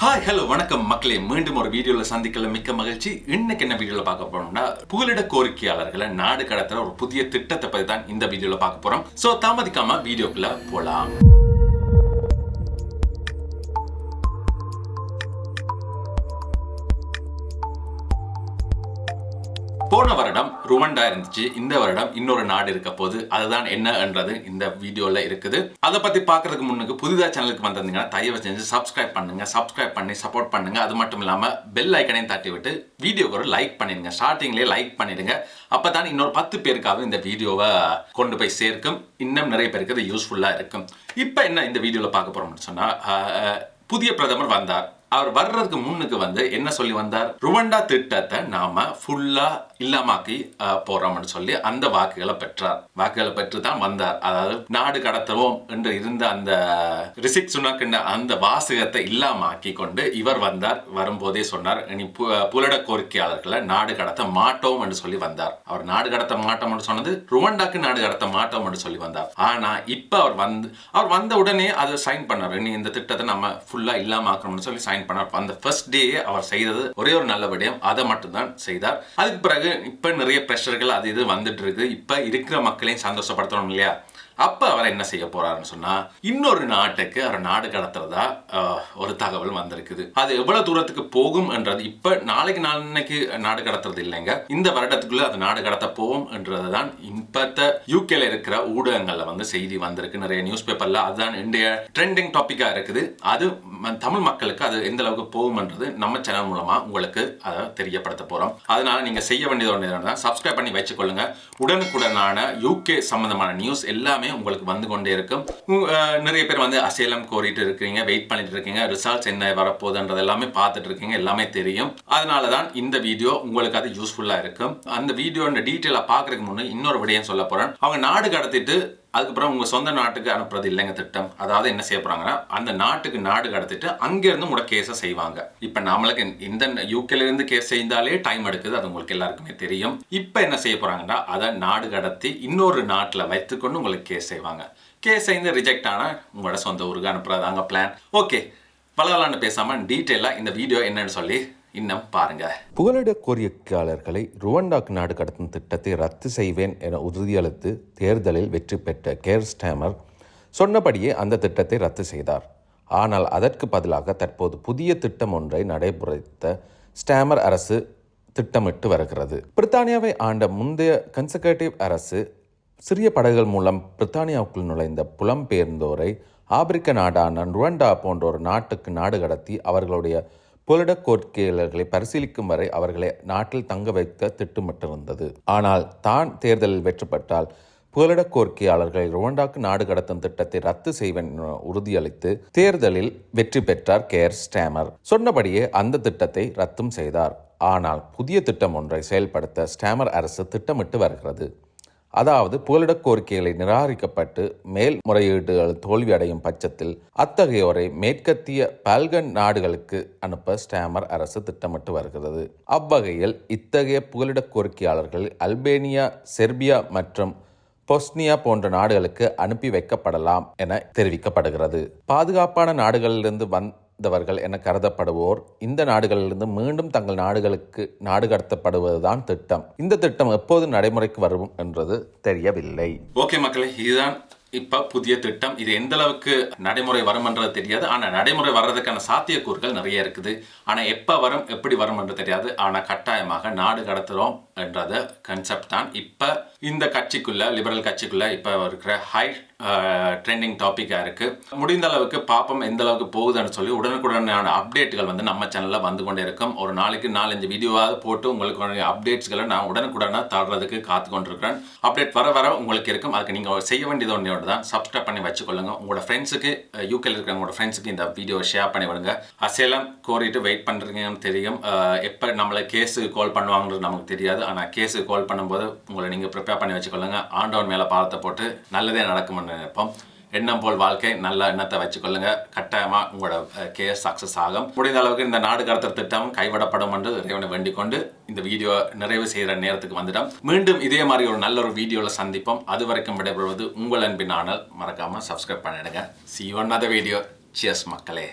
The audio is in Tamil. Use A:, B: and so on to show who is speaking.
A: ஹாய் ஹலோ வணக்கம். மக்களே மீண்டும் ஒரு வீடியோவில் சந்திக்கல மிக்க மகிழ்ச்சி. இன்னைக்கு என்ன வீடியோவில் பார்க்க போறோம்னா புகலிட கோரிக்கையாளர்களை நாடு கடத்துற ஒரு புதிய திட்டத்தை பற்றி தான் இந்த வீடியோவில் பார்க்க போறோம். ஸோ தாமதிக்காம வீடியோக்குள்ள போலாம். போன வருடம் ருவண்டா இருந்துச்சு. இந்த வருடம் இன்னொரு நாடு இருக்க போது அதுதான் என்னன்றது இந்த வீடியோல இருக்குது. அதை பத்தி பார்க்கறதுக்கு முன்னுக்கு புதிதா சேனலுக்கு வந்திருந்தீங்கன்னா தயவு செஞ்சு சப்ஸ்கிரைப் பண்ணுங்க. சப்ஸ்கிரைப் பண்ணி சப்போர்ட் பண்ணுங்க. அது மட்டும் இல்லாம பெல் ஐக்கனையும் தட்டி விட்டு வீடியோக்கு ஒரு லைக் பண்ணிடுங்க. ஸ்டார்டிங்லேயே லைக் பண்ணிடுங்க. அப்பதான் இன்னொரு பத்து பேருக்காவது இந்த வீடியோவை கொண்டு போய் சேர்க்கும். இன்னும் நிறைய பேருக்கு இது யூஸ்ஃபுல்லா இருக்கும். இப்போ என்ன இந்த வீடியோல பார்க்க போறோம்னு சொன்னா புதிய பிரதமர் வந்தார். அவர் வர்றதுக்கு முன்னுக்கு வந்து என்ன சொல்லி வந்தார்? ருவண்டா திட்டத்தை நாம ஃபுல்லா இல்லாமாக்கி போறோம்னு சொல்லி அந்த வாக்குகளை பெற்றார். வாக்குகளை பெற்று தான் வந்தார். அதாவது நாடு கடத்துவோம் என்று இருந்த அந்த ரிசிக் சுனக்கின்ற அந்த வாசகத்தை இல்லாமாக்கி கொண்டு இவர் வந்தார். வரும்போதே சொன்னார் இனி பு- புலட கோரிக்கையாளர்களை நாடு கடத்த மாட்டோம் என்று சொல்லி வந்தார். அவர் நாடு கடத்த மாட்டோம் என்று சொன்னது ருவண்டாக்கு நாடு கடத்த மாட்டோம் என்று சொல்லி வந்தார். ஆனா இப்ப அவர் வந்து அவர் வந்த உடனே அதை சைன் பண்ணார். இனி இந்த திட்டத்தை நம்ம ஃபுல்லா இல்லாம ஆக்கணும்னு சொல்லி சைன் பண்ணார் அந்த ஃபர்ஸ்ட் டே அவர் செய்தது ஒரே ஒரு நல்ல விடயம். அதை மட்டும்தான் செய்தார். அதுக்கு பிறகு இப்ப நிறைய ப்ரெஷர்கள் அது இது வந்துட்டு இருக்கு. இப்ப இருக்கிற மக்களையும் சந்தோஷப்படுத்தணும் இல்லையா? அப்ப அவர் என்ன செய்ய போறாருன்னு சொன்னா இன்னொரு நாட்டுக்கு அவர் நாடு கடத்துறதா ஒரு தகவல் வந்திருக்குது. அது எவ்வளவு தூரத்துக்கு போகும் என்றது இப்ப நாளைக்கு நாளைக்கு நாடு கடத்துறது இல்லைங்க. இந்த வருடத்துக்குள்ள அது நாடு கடத்த போகும் என்றதுதான் இப்பத்த யூகேல இருக்கிற ஊடகங்கள்ல வந்து செய்தி வந்திருக்கு. நிறைய நியூஸ் பேப்பர்ல அதுதான் இன்றைய ட்ரெண்டிங் டாபிக்கா இருக்குது. அது தமிழ் மக்களுக்கு அது எந்த அளவுக்கு போகும்ன்றது நம்ம சேனல் மூலமா உங்களுக்கு அதை தெரியப்படுத்த போறோம். அதனால நீங்க செய்ய வேண்டியது ஒன்று சப்ஸ்கிரைப் பண்ணி வச்சுக்கொள்ளுங்க. உடனுக்குடனான யூகே சம்பந்தமான நியூஸ் எல்லாமே உங்களுக்கு வந்து கொண்டே இருக்கும். நிறைய பேர் வந்து அசேலம் கோரிட்டு இருக்கீங்க வெயிட் பண்ணிட்டு இருக்கீங்க ரிசல்ட்ஸ் என்ன வரப்போகுதுன்றது எல்லாமே பார்த்துட்டு இருக்கீங்க எல்லாமே தெரியும். அதனால தான் இந்த வீடியோ உங்களுக்கு அது யூஸ்ஃபுல்லா இருக்கும். அந்த வீடியோ டீட்டெயிலாக பார்க்குறதுக்கு முன்னே இன்னொரு விடயம் சொல்ல போகிறேன் அவங்க நாடு கடத்திட்டு அதுக்கப்புறம் உங்கள் சொந்த நாட்டுக்கு அனுப்புறது இல்லைங்க திட்டம். அதாவது என்ன செய்ய போகிறாங்கன்னா அந்த நாட்டுக்கு நாடு கடத்திட்டு அங்கேருந்து உங்களோட கேஸை செய்வாங்க. இப்போ நம்மளுக்கு இந்த யூகேலேருந்து கேஸ் செய்தாலே டைம் எடுக்குது அது உங்களுக்கு எல்லாருக்குமே தெரியும். இப்போ என்ன செய்ய போகிறாங்கன்னா அதை நாடு கடத்தி இன்னொரு நாட்டில் வைத்துக்கொண்டு உங்களுக்கு கேஸ் செய்வாங்க. கேஸ் செய்து ரிஜெக்ட் ஆனால் உங்களோட சொந்த ஊருக்கு அனுப்புறதாங்க பிளான் ஓகே பலவலான்னு பேசாமல் டீட்டெயிலாக இந்த வீடியோ என்னன்னு சொல்லி இன்னும் பாருங்க.
B: புகலிட கோரிக்கையாளர்களை ருவண்டாக்கு நாடு கடத்தும் திட்டத்தை ரத்து செய்வேன் என உறுதியளித்து தேர்தலில் வெற்றி பெற்ற கேர் ஸ்டாமர் சொன்னபடியே அந்த திட்டத்தை ரத்து செய்தார். ஆனால் அதற்கு பதிலாக தற்போது புதிய திட்டம் ஒன்றை நடைமுறைத்த ஸ்டாமர் அரசு திட்டமிட்டு வருகிறது. பிரித்தானியாவை ஆண்ட முந்தைய கன்சர்வேட்டிவ் அரசு சிறிய படகுகள் மூலம் பிரித்தானியாவுக்குள் நுழைந்த புலம்பெயர்ந்தோரை ஆப்பிரிக்க நாடான ருவண்டா போன்ற ஒரு நாட்டுக்கு நாடு கடத்தி அவர்களுடைய புலட கோரிக்கையாளர்களை பரிசீலிக்கும் வரை அவர்களை நாட்டில் தங்க வைக்க திட்டமிட்டிருந்தது. ஆனால் தான் தேர்தலில் வெற்றி பெற்றால் புகலிட கோரிக்கையாளர்களை ருவண்டாக்கு நாடு கடத்தும் திட்டத்தை ரத்து செய்வேன் என உறுதியளித்து தேர்தலில் வெற்றி பெற்றார் கேர் ஸ்டாமர். சொன்னபடியே அந்த திட்டத்தை ரத்தும் செய்தார். ஆனால் புதிய திட்டம் ஒன்றை செயல்படுத்த ஸ்டாமர் அரசு திட்டமிட்டு வருகிறது. அதாவது புகலிடக் கோரிக்கைகளை நிராகரிக்கப்பட்டு மேல்முறையீடுகள் தோல்வியடையும் பட்சத்தில் அத்தகையோரை மேற்கத்திய பல்கன் நாடுகளுக்கு அனுப்ப ஸ்டாமர் அரசு திட்டமிட்டு வருகிறது. அவ்வகையில் இத்தகைய புகலிடக் கோரிக்கையாளர்கள் அல்பேனியா செர்பியா மற்றும் பொஸ்னியா போன்ற நாடுகளுக்கு அனுப்பி வைக்கப்படலாம் என தெரிவிக்கப்படுகிறது. பாதுகாப்பான நாடுகளிலிருந்து கடந்தவர்கள் என கருதப்படுவோர் இந்த நாடுகளிலிருந்து மீண்டும் தங்கள் நாடுகளுக்கு நாடு கடத்தப்படுவதுதான் திட்டம். இந்த திட்டம் எப்போது நடைமுறைக்கு வரும் என்றது தெரியவில்லை.
A: ஓகே மக்களே இதுதான் இப்போ புதிய திட்டம் இது எந்த அளவுக்கு நடைமுறை வரும்ன்றது தெரியாது. ஆனால் நடைமுறை வர்றதுக்கான சாத்தியக்கூறுகள் நிறைய இருக்குது. ஆனால் எப்போ வரும் எப்படி வரும் என்று தெரியாது. ஆனால் கட்டாயமாக நாடு கடத்துகிறோம் என்றது கன்செப்ட் தான். இப்போ இந்த கட்சிக்குள்ள லிபரல் கட்சிக்குள்ளே இப்போ இருக்கிற ஹை ட்ரெண்டிங் டாப்பிக்காக இருக்குது முடிந்த அளவுக்கு பாப்பம் எந்த அளவுக்கு போகுதுன்னு சொல்லி உடனுக்குடனான அப்டேட்டுகள் வந்து நம்ம சேனலில் வந்து கொண்டே இருக்கும். ஒரு நாளைக்கு நாலஞ்சு வீடியோவாக போட்டு உங்களுக்கு அப்டேட்ஸ்களை நான் உடனுக்குடனாக தர்றதுக்கு காத்து கொண்டிருக்கிறேன் அப்டேட் வர வர உங்களுக்கு இருக்கும். அதுக்கு நீங்கள் செய்ய வேண்டியது ஒன்றே ஒன்று தான் சப்ஸ்கிரைப் பண்ணி வச்சுக்கொள்ளுங்க. உங்களோட ஃப்ரெண்ட்ஸுக்கு யூகேல இருக்கிற உங்களோட ஃப்ரெண்ட்ஸுக்கு இந்த வீடியோ ஷேர் பண்ணி விடுங்க. அசேலம் கோரிட்டு வெயிட் பண்ணுறீங்கன்னு தெரியும். எப்போ நம்மளை கேஸுக்கு கால் பண்ணுவாங்கன்றது நமக்கு தெரியாது. ஆனால் கேஸுக்கு கால் பண்ணும்போது உங்களை நீங்கள் ப்ரிப்பேர் பண்ணி வச்சுக்கொள்ளுங்க. ஆண்டவன் மேலே பாலத்தை போட்டு நல்லதே நடக்கும்னு நினைப்போம். எண்ணம் போல் வாழ்க்கை நல்ல எண்ணத்தை வச்சுக்கொள்ளுங்க. கட்டாயமா உங்களோட கேஸ் சக்சஸ் ஆகும். முடிந்த அளவுக்கு இந்த நாடு கடத்தல் திட்டம் கைவிடப்படும் என்று இறைவனை வேண்டிக் கொண்டு இந்த வீடியோ நிறைவு செய்கிற நேரத்துக்கு வந்துடும் மீண்டும் இதே மாதிரி ஒரு நல்ல ஒரு வீடியோவில் சந்திப்போம். அது வரைக்கும் விடைபெறுவது உங்கள் அன்பின் ஆனால். மறக்காம சப்ஸ்கிரைப் பண்ணிடுங்க. See on other video cheers மக்களே.